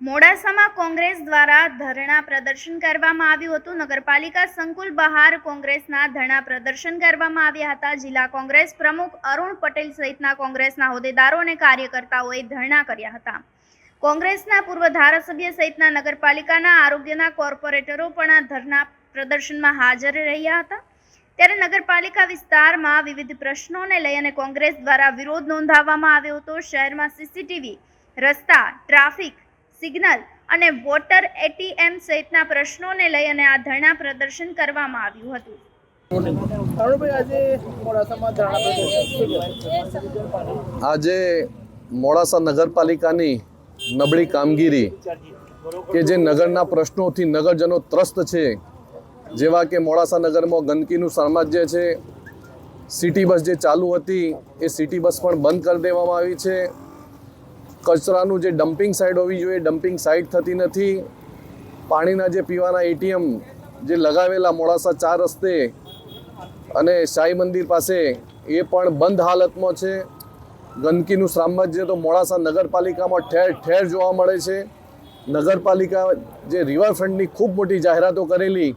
મોડાસામાં કોંગ્રેસ દ્વારા ધરણા પ્રદર્શન કરવામાં આવ્યું હતું. નગરપાલિકા સંકુલ બહાર કોંગ્રેસના ધરણા પ્રદર્શન કરવામાં આવ્યા હતા. જિલ્લા કોંગ્રેસ પ્રમુખ અરુણ પટેલ સહિતના કોંગ્રેસના હોદ્દેદારો અને કાર્યકર્તાઓએ ધરણા કર્યા હતા. કોંગ્રેસના પૂર્વ ધારાસભ્ય સહિતના નગરપાલિકાના આરોગ્યના કોર્પોરેટરો પણ આ ધરણા પ્રદર્શનમાં હાજર રહ્યા હતા. ત્યારે નગરપાલિકા વિસ્તારમાં વિવિધ પ્રશ્નોને લઈ અને કોંગ્રેસ દ્વારા વિરોધ નોંધાવવામાં આવ્યો હતો. શહેરમાં સીસીટીવી રસ્તા, ટ્રાફિક સિગ્નલ અને વોટર એટીએમ સહિતના પ્રશ્નોને લઈ અને આ ધરણા પ્રદર્શન કરવામાં આવ્યું હતું. આજે મોડાસા નગરપાલિકાની નબળી કામગીરી કે જે નગરના પ્રશ્નોથી નગરજનો ત્રસ્ત છે જેવા કે મોડાસા નગરમાં ગંદકીનું સામ્રાજ્ય છે સિટી બસ જે ચાલુ હતી એ સિટી બસ પણ બંધ કરી દેવામાં આવી છે. કચરાનું જે ડમ્પિંગ સાઇટ હોવી જોઈએ ડમ્પિંગ સાઇટ થતી નથી. પાણીના જે પીવાના એટીએમ જે લગાવેલા મોડાસા ચાર રસ્તે અને સાઈ મંદિર પાસે, એ પણ બંધ હાલતમાં છે. ગંદકીનું સામ્રાજ્ય તો મોડાસા નગરપાલિકામાં ઠેર ઠેર જોવા મળે છે. નગરપાલિકા જે રિવરફ્રન્ટની ખૂબ મોટી જાહેરાતો કરેલી,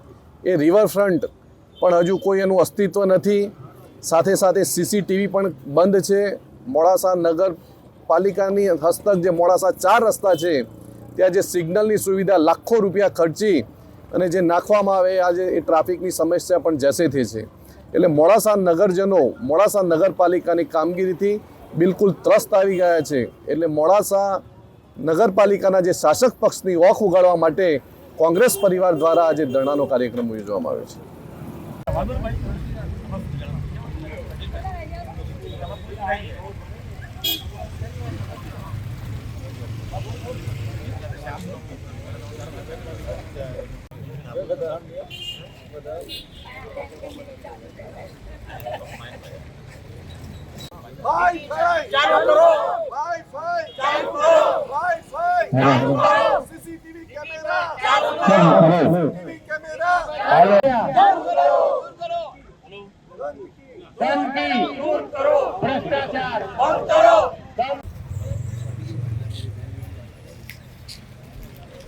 એ રિવરફ્રન્ટ પણ હજુ કોઈ એનું અસ્તિત્વ નથી. સાથે સાથે સીસીટીવી પણ બંધ છે. મોડાસા નગરપાલિકાની હસ્તક જે મોડાસા ચાર રસ્તા છે, ત્યાં જે સિગ્નલની સુવિધા લાખો રૂપિયા ખર્ચી અને જે નાખવામાં આવે આજે એ ટ્રાફિકની સમસ્યા પણ જશે થઈ છે. એટલે મોડાસા નગરજનો, મોડાસા નગરપાલિકાની કામગીરીથી બિલકુલ ત્રસ્ત આવી ગયા છે. એટલે મોડાસા નગરપાલિકાના જે શાસક પક્ષની ઓખ ઉગાડવા માટે કોંગ્રેસ પરિવાર દ્વારા આજે ધરણાનો કાર્યક્રમ યોજવામાં આવ્યો છે. ચાલુ કરો. વાઈફાઈ ચાલુ કરો. વાઈફાઈ ચાલુ કરો સીસીટીવી કેમેરા. ચાલુ કરો. CCTV camera. ચાલુ કરો દૂર કરો દૂર કરો. ભ્રષ્ટાચાર. બંધ કરો.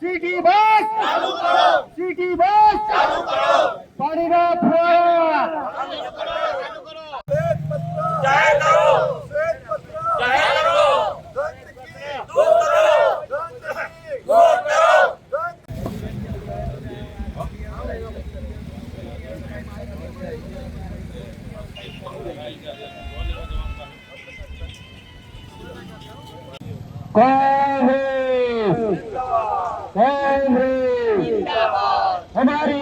City bus! ચાલુ કરો સિટી બસ! ચાલુ કરો પાણીના ફુવારા ચાલુ કરો हमारी